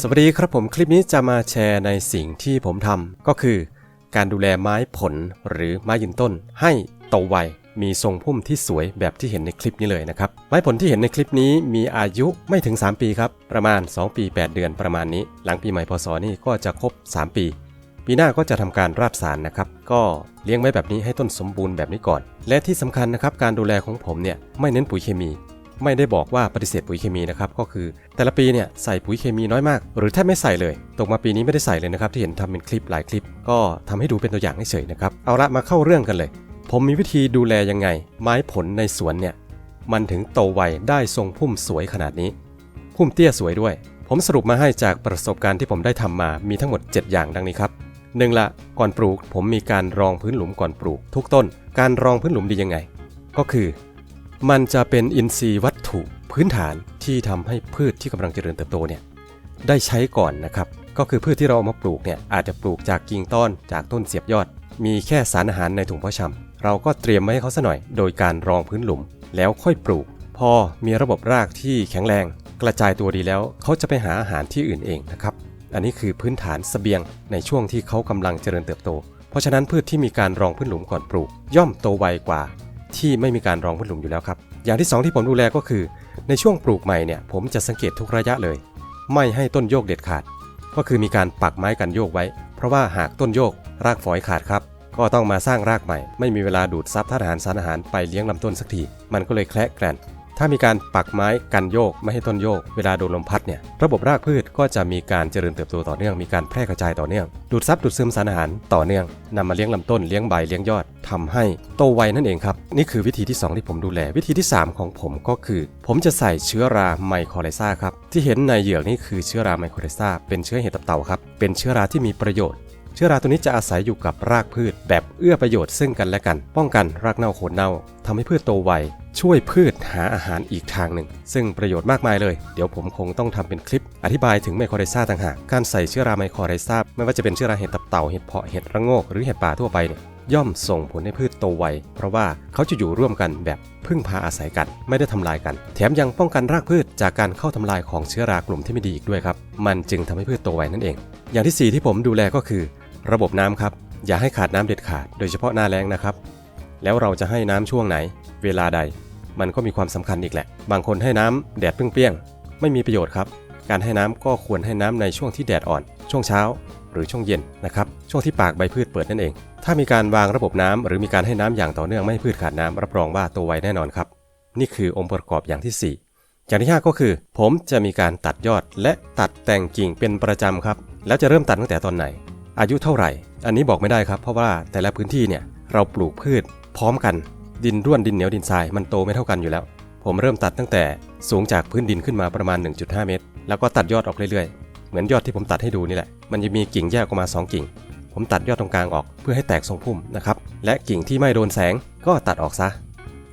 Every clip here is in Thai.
สวัสดีครับผมคลิปนี้จะมาแชร์ในสิ่งที่ผมทำก็คือ การดูแลไม้ผลหรือไม้ยืนต้น ให้โตไวมีทรงพุ่มที่สวยแบบที่เห็นในคลิปนี้เลยนะครับ ไม้ผลที่เห็นในคลิปนี้มีอายุไม่ถึง 3 ปีครับ ประมาณ 2 ปี 8 เดือนประมาณนี้ หลังปีใหม่พศนี่ก็จะครบ 3 ปี ปีหน้าก็จะทำการราดสารนะครับ ก็เลี้ยงไว้แบบนี้ให้ต้นสมบูรณ์แบบนี้ก่อน และที่สำคัญนะครับการดูแลของผมเนี่ยไม่เน้นปุ๋ยเคมี ไม่ได้บอกว่าปฏิเสธปุ๋ยเคมีนะครับก็คือแต่ละปีเนี่ยใส่ปุ๋ยเคมีน้อยมาก หรือแทบไม่ใส่เลยตกมาปีนี้ไม่ได้ใส่เลยนะครับที่เห็นทำเป็นคลิปหลายคลิป ก็ทำให้ดูเป็นตัวอย่างเฉยๆนะครับเอาละมาเข้าเรื่องกันเลย ผมมีวิธีดูแลยังไง ไม้ผลในสวนเนี่ยมันถึงโตไวได้ทรงพุ่มสวยขนาดนี้ พุ่มเตี้ยสวยด้วย ผมสรุปมาให้จากประสบการณ์ที่ผมได้ทำมามีทั้งหมด 7 อย่างดังนี้ครับหนึ่งละก่อนปลูกผมมีการรองพื้นหลุมก่อนปลูกทุกต้น การรองพื้นหลุมดียังไง ก็คือ มันจะเป็นอินทรีย์วัตถุพื้นฐานที่ทำให้พืชที่กำลังเจริญเติบโตเนี่ยได้ใช้ก่อนนะครับ ก็คือพืชที่เราเอามาปลูกเนี่ยอาจจะปลูกจากกิ่งต้นจากต้นเสียบยอด มีแค่สารอาหารในถุงเพาะชำเราก็เตรียมไว้ให้เขาซะหน่อย โดยการรองพื้นหลุม แล้วค่อยปลูก พอมีระบบรากที่แข็งแรง กระจายตัวดีแล้วเขาจะไปหาอาหารที่อื่นเองนะครับอันนี้คือพื้นฐานเสบียงในช่วงที่เขากำลังเจริญเติบโต เพราะฉะนั้นพืชที่มีการรองพื้นหลุมก่อนปลูก ย่อมโตไวกว่า ที่ไม่มีการรองพื้นหลุมอยู่แล้วครับ อย่างที่ 2 ที่ผมดูแลก็คือ ในช่วงปลูกใหม่เนี่ยผมจะสังเกตทุกระยะเลย ไม่ให้ต้นโยกเด็ดขาด ก็คือมีการปักไม้กันโยกไว้ เพราะว่าหากต้นโยก รากฝอยขาดครับ ก็ต้องมาสร้างรากใหม่ ไม่มีเวลาดูดซับธาตุอาหารสารอาหารไปเลี้ยงลำต้นสักที มันก็เลยแคละแกลน ถ้ามีการปักไม้กันโยก ไม่ให้ต้นโยก เวลาโดนลมพัดเนี่ยระบบรากพืชก็จะมีการเจริญเติบโตต่อเนื่องมีการแพร่กระจายต่อเนื่อง ดูดซับดูดซึมสารอาหารต่อเนื่องนำมาเลี้ยงลำต้นเลี้ยงใบเลี้ยงยอดทำให้โตไวนั่นเองครับ นี่คือวิธีที่ 2 ที่ผมดูแล วิธีที่ 3 ของผมก็คือ ผมจะใส่เชื้อราไมโครไลซาครับที่เห็นในเหยือกนี่คือเชื้อราไมโครไลซาเป็นเชื้อเห็ดตับเต่าครับเป็นเชื้อราที่มีประโยชน์ เชื้อราตัวนี้จะอาศัยอยู่กับรากพืช แบบเอื้อประโยชน์ซึ่งกันและกัน ป้องกันรากเน่าโคนเน่าทำให้พืชโตไว ช่วยพืชหาอาหารอีกทางหนึ่ง ซึ่งประโยชน์มากมายเลย เดี๋ยวผมคงต้องทำเป็นคลิป อธิบายถึงไมโครไรซาต่างหาก การใส่เชื้อราไมโครไรซาไม่ว่าจะเป็นเชื้อราเห็ดตับเต่า เห็ดเพาะ เห็ดระโงก หรือเห็ดป่าทั่วไปเนี่ยย่อมส่งผลให้พืชโตไว เพราะว่าเขาจะอยู่ร่วมกันแบบพึ่งพาอาศัยกัน ไม่ได้ทำลายกัน แถมยังป้องกันรากพืชจากการเข้าทำลายของเชื้อรากลุ่มที่ไม่ดีอีกด้วยครับ มันจึงทำให้พืชโตไวนั่นเอง อย่างที่สี่ที่ผมดูแลก็คือ ระบบน้ำครับ อย่าให้ขาดน้ำเด็ดขาด โดยเฉพาะหน้าแล้งนะครับ แล้วเราจะให้น้ำช่วงไหน เวลาใด มันก็มีความสำคัญอีกแหละ บางคนให้น้ำแดดเปรี้ยงๆไม่มีประโยชน์ครับ การให้น้ำก็ควรให้น้ำในช่วงที่แดดอ่อน ช่วงเช้า หรือช่วงเย็นนะครับ ช่วงที่ปากใบพืชเปิดนั่นเอง ถ้ามีการวางระบบน้ำหรือมีการให้น้ำอย่างต่อเนื่องไม่ให้พืชขาดน้ำรับรองว่าโตไวแน่นอนครับ นี่คือองค์ประกอบอย่างที่ 4อย่างที่ 5 ก็คือ ผมจะมีการตัดยอดและตัดแต่งกิ่งเป็นประจำครับ แล้วจะเริ่มตัดตั้งแต่ตอนไหน อายุเท่าไหร่ อันนี้บอกไม่ได้ครับ เพราะว่าแต่ละพื้นที่เนี่ยเราปลูกพืชพร้อมกัน ดินร่วนดินเหนียวดินทรายมันโตไม่เท่ากันอยู่แล้ว ผมเริ่มตัดตั้งแต่สูงจากพื้นดินขึ้นมาประมาณ 1.5 เมตร แล้วก็ตัดยอดออกเรื่อยๆ เหมือนยอดที่ผมตัดให้ดูนี่แหละ มันจะมีกิ่งแยกออกมา 2 กิ่ง ผมตัดยอดตรงกลางออกเพื่อให้แตกทรงพุ่มนะครับ และกิ่งที่ไม่โดนแสงก็ตัดออกซะ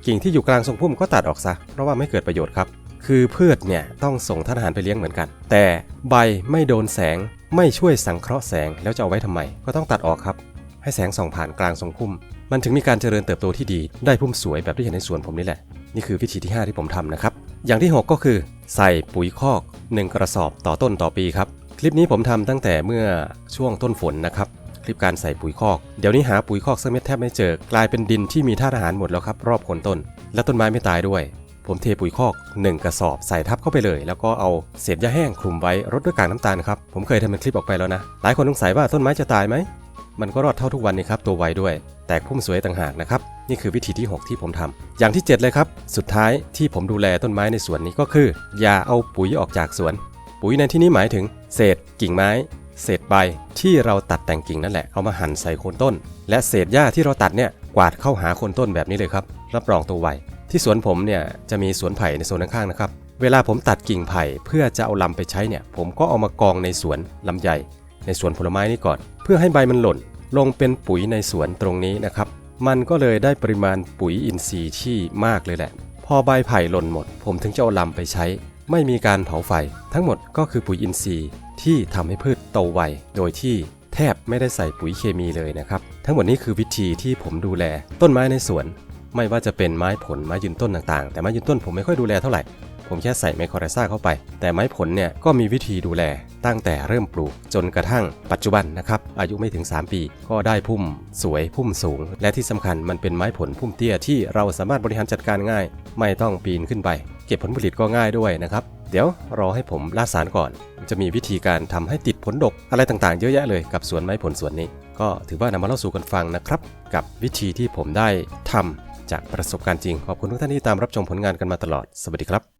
กิ่งที่อยู่กลางทรงพุ่มก็ตัดออกซะ เพราะว่าไม่เกิดประโยชน์ครับ คือพืชเนี่ยต้องส่งท่านอาหารไปเลี้ยงเหมือนกัน แต่ใบไม่โดนแสง ไม่ช่วยสังเคราะห์แสงแล้วจะเอาไว้ทำไม ก็ต้องตัดออกครับ ให้แสงส่องผ่านกลางทรงพุ่ม มันถึงมีการเจริญเติบโตที่ดี ได้พุ่มสวยแบบที่เห็นในสวนผมนี่แหละ นี่คือวิธีที่ 5 ที่ผมทำนะครับ อย่างที่ 6 ก็คือ ใส่ปุ๋ยคอก 1 กระสอบต่อต้นต่อปีครับ คลิปนี้ผมทำตั้งแต่เมื่อช่วงต้นฝนนะครับ คลิปการใส่ปุ๋ยคอก เดี๋ยวนี้หาปุ๋ยคอกสักเม็ดแทบไม่เจอ กลายเป็นดินที่มีธาตุอาหารหมดแล้วครับรอบโคนต้น และต้นไม้ไม่ตายด้วย ผมเทปุ๋ยคอก 1 กระสอบใส่ทับเข้าไปเลย แล้วก็เอาเศษหญ้าแห้งคลุมไว้รดด้วยกากน้ำตาลครับ ผมเคยทำเป็นคลิปออกไปแล้วนะ หลายคนสงสัยว่าต้นไม้จะตายไหม มันก็รอดเท่าทุกวันนี่ครับตัวไวด้วย แตกพุ่มสวยต่างหากนะครับนี่คือวิธีที่ 6 ที่ผมทำอย่างที่ 7 เลยครับ สุดท้ายที่ผมดูแลต้นไม้ในสวนนี้ก็คือ อย่าเอาปุ๋ยออกจากสวน ปุ๋ยในที่นี้หมายถึง เศษกิ่งไม้ เศษใบที่เราตัดแต่งกิ่งนั่นแหละเอามาหั่นใส่โคนต้น และเศษหญ้าที่เราตัดเนี่ยกวาดเข้าหาโคนต้นแบบนี้เลยครับรับรองตัวไว ที่สวนผมเนี่ยจะมีสวนไผ่ในโซนข้างๆนะครับ เวลาผมตัดกิ่งไผ่เพื่อจะเอาลำไปใช้เนี่ย ผมก็เอามากองในสวนลำไยในสวนผลไม้นี่ก่อน เพื่อให้ใบมันหล่น ลงเป็นปุ๋ยในสวนตรงนี้นะครับ มันก็เลยได้ปริมาณปุ๋ยอินทรีย์ที่มากเลยแหละ พอใบไผ่หล่นหมด ผมถึงจะเอาลำไปใช้ ไม่มีการเผาไฟ ทั้งหมดก็คือปุ๋ยอินทรีย์ที่ทำให้พืชโตไวโดยที่แทบไม่ได้ใส่ปุ๋ยเคมีเลยนะครับ ทั้งหมดนี้คือวิธีที่ผมดูแลต้นไม้ในสวน ไม่ว่าจะเป็นไม้ผลไม้ยืนต้นต่างๆ แต่ไม้ยืนต้นผมไม่ค่อยดูแลเท่าไหร่ ผมแค่ใส่ไมโครไรซ่าเข้าไป แต่ไม้ผลเนี่ยก็มีวิธีดูแลตั้งแต่เริ่มปลูกจนกระทั่งปัจจุบันนะครับอายุไม่ถึง 3 ปี ก็ได้พุ่มสวยพุ่มสูง และที่สำคัญมันเป็นไม้ผลพุ่มเตี้ยที่เราสามารถบริหารจัดการง่าย ไม่ต้องปีนขึ้นไป เก็บผลผลิตก็ง่ายด้วยนะครับเดี๋ยวรอให้ผมลาดสารก่อน จะมีวิธีการทำให้ติดผลดกอะไรต่างๆ เยอะแยะเลยกับสวนไม้ผลสวนนี้ ก็ถือว่านำมาเล่าสู่กันฟังนะครับ กับวิธีที่ผมได้ทำ จากประสบการณ์จริง ขอบคุณทุกท่านที่ตามรับชมผลงานกันมาตลอด สวัสดีครับ